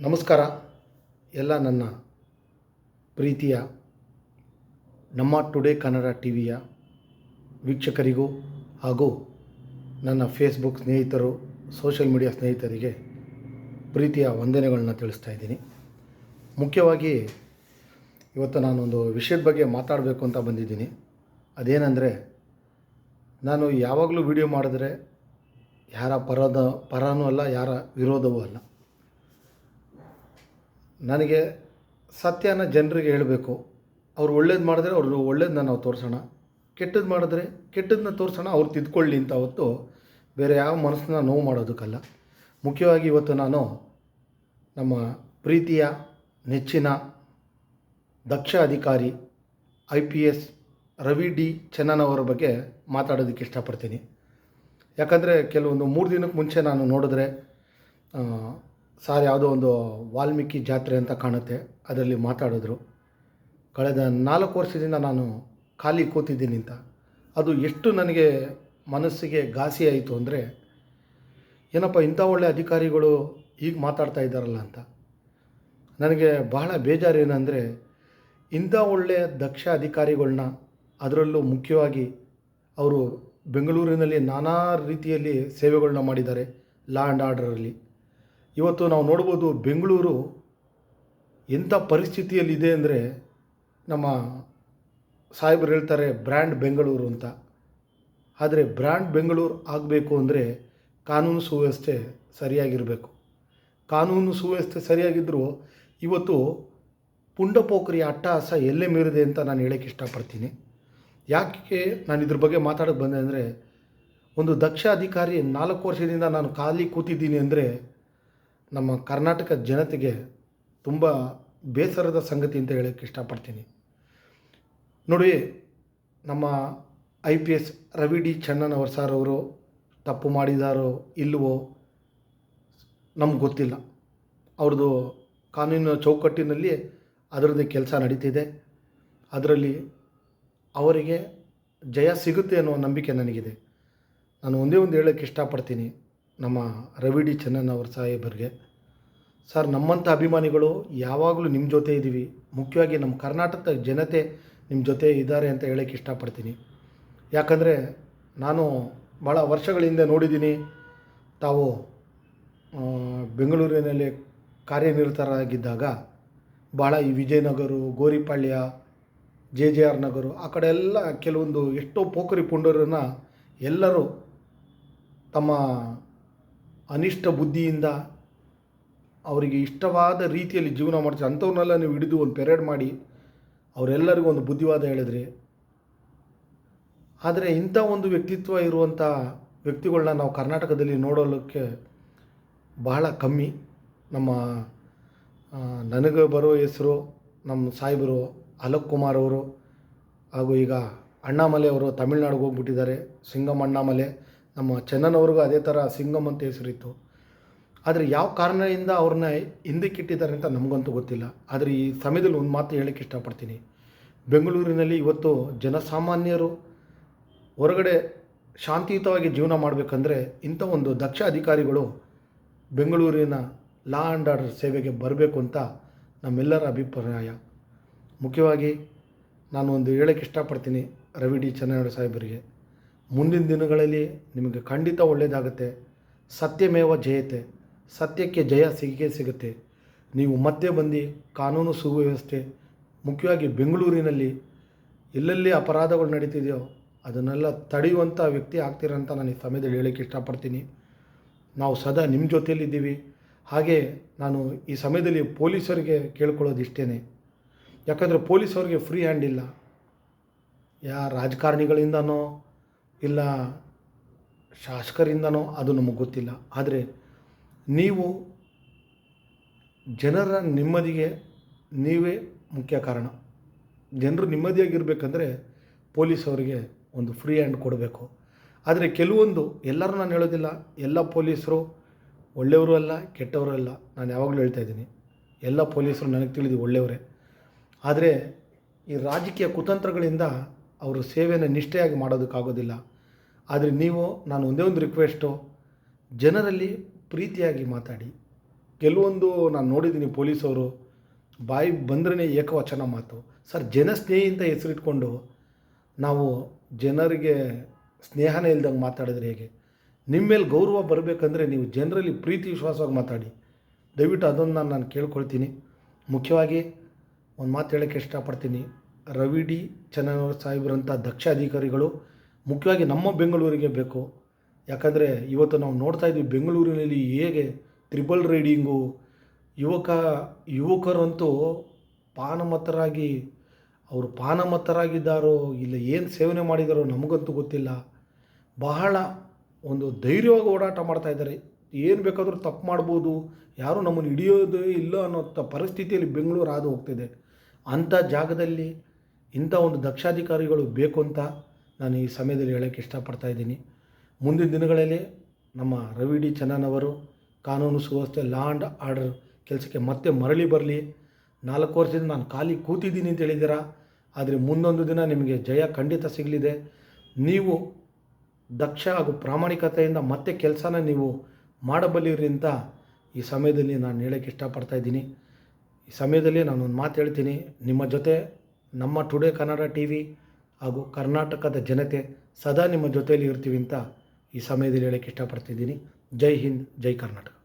ನಮಸ್ಕಾರ. ಎಲ್ಲ ನನ್ನ ಪ್ರೀತಿಯ ನಮ್ಮ ಟುಡೇ ಕನ್ನಡ ಟಿ ವಿಯ ವೀಕ್ಷಕರಿಗೂ ಹಾಗೂ ನನ್ನ ಫೇಸ್ಬುಕ್ ಸ್ನೇಹಿತರು ಸೋಷಿಯಲ್ ಮೀಡಿಯಾ ಸ್ನೇಹಿತರಿಗೆ ಪ್ರೀತಿಯ ವಂದನೆಗಳನ್ನ ತಿಳಿಸ್ತಾ ಇದ್ದೀನಿ. ಮುಖ್ಯವಾಗಿ ಇವತ್ತು ನಾನೊಂದು ವಿಷಯದ ಬಗ್ಗೆ ಮಾತಾಡಬೇಕು ಅಂತ ಬಂದಿದ್ದೀನಿ. ಅದೇನೆಂದರೆ, ನಾನು ಯಾವಾಗಲೂ ವಿಡಿಯೋ ಮಾಡಿದ್ರೆ ಯಾರ ಪರದ ಪರನೂ ಅಲ್ಲ, ಯಾರ ವಿರೋಧವೂ ಅಲ್ಲ. ನನಗೆ ಸತ್ಯನ ಜನರಿಗೆ ಹೇಳಬೇಕು. ಅವ್ರು ಒಳ್ಳೇದು ಮಾಡಿದ್ರೆ ಅವರು ಒಳ್ಳೇದನ್ನ ನಾವು ತೋರಿಸೋಣ. ಕೆಟ್ಟದ್ದು ಮಾಡಿದ್ರೆ ಕೆಟ್ಟದನ್ನ ತೋರಿಸೋಣ, ಅವ್ರು ತಿದ್ಕೊಳ್ಳಿ ಅಂತ ಹೊತ್ತು ಬೇರೆ ಯಾವ ಮನಸ್ಸನ್ನ ನೋವು ಮಾಡೋದಕ್ಕಲ್ಲ. ಮುಖ್ಯವಾಗಿ ಇವತ್ತು ನಾನು ನಮ್ಮ ಪ್ರೀತಿಯ, ನೆಚ್ಚಿನ ದಕ್ಷ ಅಧಿಕಾರಿ, I P S Ravi D Channannavar ಬಗ್ಗೆ ಮಾತಾಡೋದಕ್ಕೆ ಇಷ್ಟಪಡ್ತೀನಿ. ಯಾಕಂದರೆ ಕೆಲವೊಂದು ಮೂರು ದಿನಕ್ಕೆ ಮುಂಚೆ ನಾನು ನೋಡಿದ್ರೆ ಸಾರ್ ಯಾವುದೋ ಒಂದು ವಾಲ್ಮೀಕಿ ಜಾತ್ರೆ ಅಂತ ಕಾಣುತ್ತೆ, ಅದರಲ್ಲಿ ಮಾತಾಡಿದ್ರು. ಕಳೆದ ನಾಲ್ಕು ವರ್ಷದಿಂದ ನಾನು ಖಾಲಿ ಕೂತಿದ್ದೀನಿ ಅಂತ. ಅದು ಎಷ್ಟು ನನಗೆ ಮನಸ್ಸಿಗೆ ಘಾಸಿ ಆಯಿತು ಅಂದರೆ, ಏನಪ್ಪ ಇಂಥ ಒಳ್ಳೆ ಅಧಿಕಾರಿಗಳು ಈಗ ಮಾತಾಡ್ತಾ ಇದ್ದಾರಲ್ಲ ಅಂತ. ನನಗೆ ಬಹಳ ಬೇಜಾರು ಏನಂದರೆ, ಇಂಥ ಒಳ್ಳೆಯ ದಕ್ಷ ಅಧಿಕಾರಿಗಳನ್ನ ಅದರಲ್ಲೂ ಮುಖ್ಯವಾಗಿ ಅವರು ಬೆಂಗಳೂರಿನಲ್ಲಿ ನಾನಾ ರೀತಿಯಲ್ಲಿ ಸೇವೆಗಳನ್ನ ಮಾಡಿದ್ದಾರೆ ಲಾ ಆ್ಯಂಡ್ ಆರ್ಡರಲ್ಲಿ ಇವತ್ತು ನಾವು ನೋಡ್ಬೋದು ಬೆಂಗಳೂರು ಎಂಥ ಪರಿಸ್ಥಿತಿಯಲ್ಲಿದೆ ಅಂದರೆ ನಮ್ಮ ಸಾಹೇಬರು ಹೇಳ್ತಾರೆ ಬ್ರ್ಯಾಂಡ್ ಬೆಂಗಳೂರು ಅಂತ. ಆದರೆ ಬ್ರ್ಯಾಂಡ್ ಬೆಂಗಳೂರು ಆಗಬೇಕು ಅಂದರೆ ಕಾನೂನು ಸುವ್ಯವಸ್ಥೆ ಸರಿಯಾಗಿರಬೇಕು. ಕಾನೂನು ಸುವ್ಯವಸ್ಥೆ ಸರಿಯಾಗಿದ್ದರೂ ಇವತ್ತು ಪುಂಡಪೋಖರಿ ಅಟ್ಟಹಾಸ ಎಲ್ಲೇ ಮೀರಿದೆ ಅಂತ ನಾನು ಹೇಳೋಕ್ಕೆ ಇಷ್ಟಪಡ್ತೀನಿ. ಯಾಕೆ ನಾನು ಇದ್ರ ಬಗ್ಗೆ ಮಾತಾಡೋಕ್ಕೆ ಬಂದೆ ಅಂದರೆ ಒಂದು ದಕ್ಷ ಅಧಿಕಾರಿ ನಾಲ್ಕು ವರ್ಷದಿಂದ ನಾನು ಖಾಲಿ ಕೂತಿದ್ದೀನಿ ಅಂದರೆ ನಮ್ಮ ಕರ್ನಾಟಕ ಜನತೆಗೆ ತುಂಬ ಬೇಸರದ ಸಂಗತಿ ಅಂತ ಹೇಳೋಕ್ಕೆ ಇಷ್ಟಪಡ್ತೀನಿ. ನೋಡಿ, ನಮ್ಮ I P S Ravi D Channannavar sir ಅವರು ತಪ್ಪು ಮಾಡಿದಾರೋ ಇಲ್ಲವೋ ನಮ್ಗೆ ಗೊತ್ತಿಲ್ಲ. ಅವ್ರದ್ದು ಕಾನೂನಿನ ಚೌಕಟ್ಟಿನಲ್ಲಿ ಅದರದ್ದೇ ಕೆಲಸ ನಡೀತಿದೆ. ಅದರಲ್ಲಿ ಅವರಿಗೆ ಜಯ ಸಿಗುತ್ತೆ ಅನ್ನೋ ನಂಬಿಕೆ ನನಗಿದೆ. ನಾನು ಒಂದೇ ಒಂದು ಹೇಳೋಕ್ಕೆ ಇಷ್ಟಪಡ್ತೀನಿ. ನಮ್ಮ ರವಿ ಡಿ ಚನ್ನನ್ ಅವ್ರ ಸಾಹೇಬರಿಗೆ. ಸರ್, ನಮ್ಮಂಥ ಅಭಿಮಾನಿಗಳು ಯಾವಾಗಲೂ ನಿಮ್ಮ ಜೊತೆ ಇದ್ದೀವಿ. ಮುಖ್ಯವಾಗಿ ನಮ್ಮ ಕರ್ನಾಟಕದ ಜನತೆ ನಿಮ್ಮ ಜೊತೆ ಇದ್ದಾರೆ ಅಂತ ಹೇಳೋಕ್ಕೆ ಇಷ್ಟಪಡ್ತೀನಿ. ಯಾಕಂದರೆ ನಾನು ಭಾಳ ವರ್ಷಗಳ ಹಿಂದೆ ನೋಡಿದ್ದೀನಿ, ತಾವು ಬೆಂಗಳೂರಿನಲ್ಲಿ ಕಾರ್ಯನಿರತರಾಗಿದ್ದಾಗ ಭಾಳ ಈ Vijayanagar, Goripalya, J J R Nagar, ಆ ಕಡೆ ಎಲ್ಲ ಕೆಲವೊಂದು ಎಷ್ಟೋ ಪೋಖರಿ ಪುಂಡರನ್ನು ಎಲ್ಲರೂ ತಮ್ಮ ಅನಿಷ್ಟ ಬುದ್ಧಿಯಿಂದ ಅವರಿಗೆ ಇಷ್ಟವಾದ ರೀತಿಯಲ್ಲಿ ಜೀವನ ಮಾಡ್ತಾರೆ. ಅಂಥವ್ರನ್ನೆಲ್ಲ ನೀವು ಹಿಡಿದು ಒಂದು ಪೆರೇಡ್ ಮಾಡಿ ಅವರೆಲ್ಲರಿಗೂ ಒಂದು ಬುದ್ಧಿವಾದ ಹೇಳಿದ್ರಿ. ಆದರೆ ಇಂಥ ಒಂದು ವ್ಯಕ್ತಿತ್ವ ಇರುವಂಥ ವ್ಯಕ್ತಿಗಳನ್ನ ನಾವು ಕರ್ನಾಟಕದಲ್ಲಿ ನೋಡೋದಕ್ಕೆ ಬಹಳ ಕಮ್ಮಿ. ನಮ್ಮ ನನಗೆ ಬರೋ ಹೆಸರು ನಮ್ಮ ಸಾಹೇಬರು ಅಲೋಕ್ ಕುಮಾರ್ ಅವರು ಹಾಗೂ ಈಗ ಅಣ್ಣಾಮಲೆ ಅವರು ತಮಿಳ್ನಾಡಿಗೆ ಹೋಗ್ಬಿಟ್ಟಿದ್ದಾರೆ. ಸಿಂಗಮ್ ಅಣ್ಣಾಮಲೆ. ನಮ್ಮ ಚೆನ್ನನವ್ರಿಗೂ ಅದೇ ಥರ ಸಿಂಗಮ್ ಅಂತ ಹೆಸರಿತ್ತು. ಆದರೆ ಯಾವ ಕಾರಣದಿಂದ ಅವ್ರನ್ನ ಹಿಂದಕ್ಕಿಟ್ಟಿದ್ದಾರೆ ಅಂತ ನಮಗಂತೂ ಗೊತ್ತಿಲ್ಲ. ಆದರೆ ಈ ಸಮಯದಲ್ಲಿ ಒಂದು ಮಾತು ಹೇಳಕ್ಕೆ ಇಷ್ಟಪಡ್ತೀನಿ. ಬೆಂಗಳೂರಿನಲ್ಲಿ ಇವತ್ತು ಜನಸಾಮಾನ್ಯರು ಹೊರಗಡೆ ಶಾಂತಿಯುತವಾಗಿ ಜೀವನ ಮಾಡಬೇಕಂದ್ರೆ ಇಂಥ ಒಂದು ದಕ್ಷ ಅಧಿಕಾರಿಗಳು ಬೆಂಗಳೂರಿನ ಲಾ ಆ್ಯಂಡ್ ಆರ್ಡರ್ ಸೇವೆಗೆ ಬರಬೇಕು ಅಂತ ನಮ್ಮೆಲ್ಲರ ಅಭಿಪ್ರಾಯ. ಮುಖ್ಯವಾಗಿ ನಾನು ಒಂದು ಹೇಳಕ್ಕೆ ಇಷ್ಟಪಡ್ತೀನಿ ರವಿ ಡಿ ಚನ್ನಯ್ಯ ಸಾಹೇಬರಿಗೆ. ಮುಂದಿನ ದಿನಗಳಲ್ಲಿ ನಿಮಗೆ ಖಂಡಿತ ಒಳ್ಳೆಯದಾಗುತ್ತೆ ಸತ್ಯಮೇವ ಜಯತೆ. ಸತ್ಯಕ್ಕೆ ಜಯ ಸಿಗೇ ಸಿಗುತ್ತೆ. ನೀವು ಮತ್ತೆ ಬಂದು ಕಾನೂನು ಸುವ್ಯವಸ್ಥೆ, ಮುಖ್ಯವಾಗಿ ಬೆಂಗಳೂರಿನಲ್ಲಿ ಎಲ್ಲೆಲ್ಲಿ ಅಪರಾಧಗಳು ನಡೀತಿದೆಯೋ ಅದನ್ನೆಲ್ಲ ತಡೆಯುವಂಥ ವ್ಯಕ್ತಿ ಆಗ್ತೀರಂತ ನಾನು ಈ ಸಮಯದಲ್ಲಿ ಹೇಳೋಕ್ಕೆ ಇಷ್ಟಪಡ್ತೀನಿ. ನಾವು ಸದಾ ನಿಮ್ಮ ಜೊತೆಯಲ್ಲಿದ್ದೀವಿ. ಹಾಗೆ ನಾನು ಈ ಸಮಯದಲ್ಲಿ ಪೊಲೀಸರಿಗೆ ಕೇಳ್ಕೊಳ್ಳೋದು ಇಷ್ಟೇ ಯಾಕಂದರೆ ಪೊಲೀಸವ್ರಿಗೆ ಫ್ರೀ ಹ್ಯಾಂಡ್ ಇಲ್ಲ. ಯಾ ರಾಜಕಾರಣಿಗಳಿಂದನೋ ಇಲ್ಲ ಶಾಸಕರಿಂದನೋ ಅದು ನಮಗೆ ಗೊತ್ತಿಲ್ಲ. ಆದರೆ ನೀವು ಜನರ ನೆಮ್ಮದಿಗೆ ನೀವೇ ಮುಖ್ಯ ಕಾರಣ. ಜನರು ನೆಮ್ಮದಿಯಾಗಿರ್ಬೇಕಂದ್ರೆ ಪೊಲೀಸವರಿಗೆ ಒಂದು ಫ್ರೀ ಹ್ಯಾಂಡ್ ಕೊಡಬೇಕು. ಆದರೆ ಕೆಲವೊಂದು, ಎಲ್ಲರೂ ನಾನು ಹೇಳೋದಿಲ್ಲ, ಎಲ್ಲ ಪೊಲೀಸರು ಒಳ್ಳೆಯವರು ಅಲ್ಲ, ಕೆಟ್ಟವರು ಅಲ್ಲ, ನಾನು ಯಾವಾಗಲೂ ಹೇಳ್ತಾ ಇದ್ದೀನಿ. ಎಲ್ಲ ಪೊಲೀಸರು ನನಗೆ ತಿಳಿದು ಒಳ್ಳೆಯವರೇ. ಆದರೆ ಈ ರಾಜಕೀಯ ಕುತಂತ್ರಗಳಿಂದ ಅವರು ಸೇವೆಯನ್ನು ನಿಷ್ಠೆಯಾಗಿ ಮಾಡೋದಕ್ಕಾಗೋದಿಲ್ಲ. ಆದರೆ ನೀವು, ನಾನು ಒಂದೇ ಒಂದು ರಿಕ್ವೆಸ್ಟು ಜನರಲ್ಲಿ ಪ್ರೀತಿಯಾಗಿ ಮಾತಾಡಿ. ಕೆಲವೊಂದು ನಾನು ನೋಡಿದ್ದೀನಿ ಪೊಲೀಸವರು, ಬಾಯಿ ಬಂದ್ರೇ ಏಕವಚನ ಮಾತು. ಸರ್ ಜನಸ್ನೇಹಿ ಅಂತ ಹೆಸರಿಟ್ಕೊಂಡು ನಾವು ಜನರಿಗೆ ಸ್ನೇಹನೇ ಇಲ್ದಂಗೆ ಮಾತಾಡಿದ್ರೆ ಹೇಗೆ? ನಿಮ್ಮ ಮೇಲೆ ಗೌರವ ಬರಬೇಕಂದ್ರೆ ನೀವು ಜನರಲ್ಲಿ ಪ್ರೀತಿ ವಿಶ್ವಾಸವಾಗಿ ಮಾತಾಡಿ. ದಯವಿಟ್ಟು ಅದನ್ನು ನಾನು ನಾನು ಕೇಳ್ಕೊಳ್ತೀನಿ. ಮುಖ್ಯವಾಗಿ ಒಂದು ಮಾತು ಹೇಳೋಕ್ಕೆ ಇಷ್ಟಪಡ್ತೀನಿ. ರವಿ ಡಿ ಚೆನ್ನನವರ ಸಾಹೇಬ್ರಂಥ ದಕ್ಷ ಅಧಿಕಾರಿಗಳು ಮುಖ್ಯವಾಗಿ ನಮ್ಮ ಬೆಂಗಳೂರಿಗೆ ಬೇಕು. ಯಾಕಂದರೆ ಇವತ್ತು ನಾವು ನೋಡ್ತಾ ಇದ್ವಿ ಬೆಂಗಳೂರಿನಲ್ಲಿ ಹೇಗೆ ತ್ರಿಬಲ್ ರೈಡಿಂಗು ಯುವಕ, ಯುವಕರಂತೂ ಪಾನಮತ್ತರಾಗಿ, ಅವರು ಪಾನಮತ್ತರಾಗಿದ್ದಾರೋ ಇಲ್ಲ ಏನು ಸೇವನೆ ಮಾಡಿದಾರೋ ನಮಗಂತೂ ಗೊತ್ತಿಲ್ಲ. ಬಹಳ ಒಂದು ಧೈರ್ಯವಾಗಿ ಓಡಾಟ ಮಾಡ್ತಾಯಿದ್ದಾರೆ ಏನು ಬೇಕಾದರೂ ತಪ್ಪು ಮಾಡ್ಬೋದು. ಯಾರೂ ನಮ್ಮನ್ನು ಹಿಡಿಯೋದು ಇಲ್ಲ ಅನ್ನೋ ಪರಿಸ್ಥಿತಿಯಲ್ಲಿ ಬೆಂಗಳೂರು ಹಾದು ಹೋಗ್ತಿದೆ. ಅಂಥ ಜಾಗದಲ್ಲಿ ಇಂಥ ಒಂದು ದಕ್ಷಾಧಿಕಾರಿಗಳು ಬೇಕು ಅಂತ ನಾನು ಈ ಸಮಯದಲ್ಲಿ ಹೇಳೋಕ್ಕೆ ಇಷ್ಟಪಡ್ತಾ ಇದ್ದೀನಿ. ಮುಂದಿನ ದಿನಗಳಲ್ಲಿ ನಮ್ಮ ರವಿ ಡಿ ಚನ್ನನವರು ಕಾನೂನು ಸುವ್ಯವಸ್ಥೆ ಲಾ ಆರ್ಡರ್ ಕೆಲಸಕ್ಕೆ ಮತ್ತೆ ಮರಳಿ ಬರಲಿ. ನಾಲ್ಕು ವರ್ಷದಿಂದ ನಾನು ಖಾಲಿ ಕೂತಿದ್ದೀನಿ ಅಂತ ಹೇಳಿದ್ದೀರಾ? ಆದರೆ ಮುಂದೊಂದು ದಿನ ನಿಮಗೆ ಜಯ ಖಂಡಿತ ಸಿಗಲಿದೆ. ನೀವು ದಕ್ಷ ಹಾಗೂ ಪ್ರಾಮಾಣಿಕತೆಯಿಂದ ಮತ್ತೆ ಕೆಲಸನ ನೀವು ಮಾಡಬಲ್ಲಿರಿ ಅಂತ ಈ ಸಮಯದಲ್ಲಿ ನಾನು ಹೇಳೋಕ್ಕೆ ಇಷ್ಟಪಡ್ತಾ ಇದ್ದೀನಿ. ಈ ಸಮಯದಲ್ಲಿ ನಾನು ಒಂದು ಮಾತು ಹೇಳ್ತೀನಿ. ನಿಮ್ಮ ಜೊತೆ ನಮ್ಮ ಟುಡೇ ಕನ್ನಡ ಟಿ ವಿ ಹಾಗೂ ಕರ್ನಾಟಕದ ಜನತೆ ಸದಾ ನಿಮ್ಮ ಜೊತೆಯಲ್ಲಿ ಇರ್ತೀವಿ ಅಂತ ಈ ಸಮಯದಲ್ಲಿ ಹೇಳೋಕ್ಕೆ ಇಷ್ಟಪಡ್ತಿದ್ದೀನಿ. ಜೈ ಹಿಂದ್, ಜೈ ಕರ್ನಾಟಕ.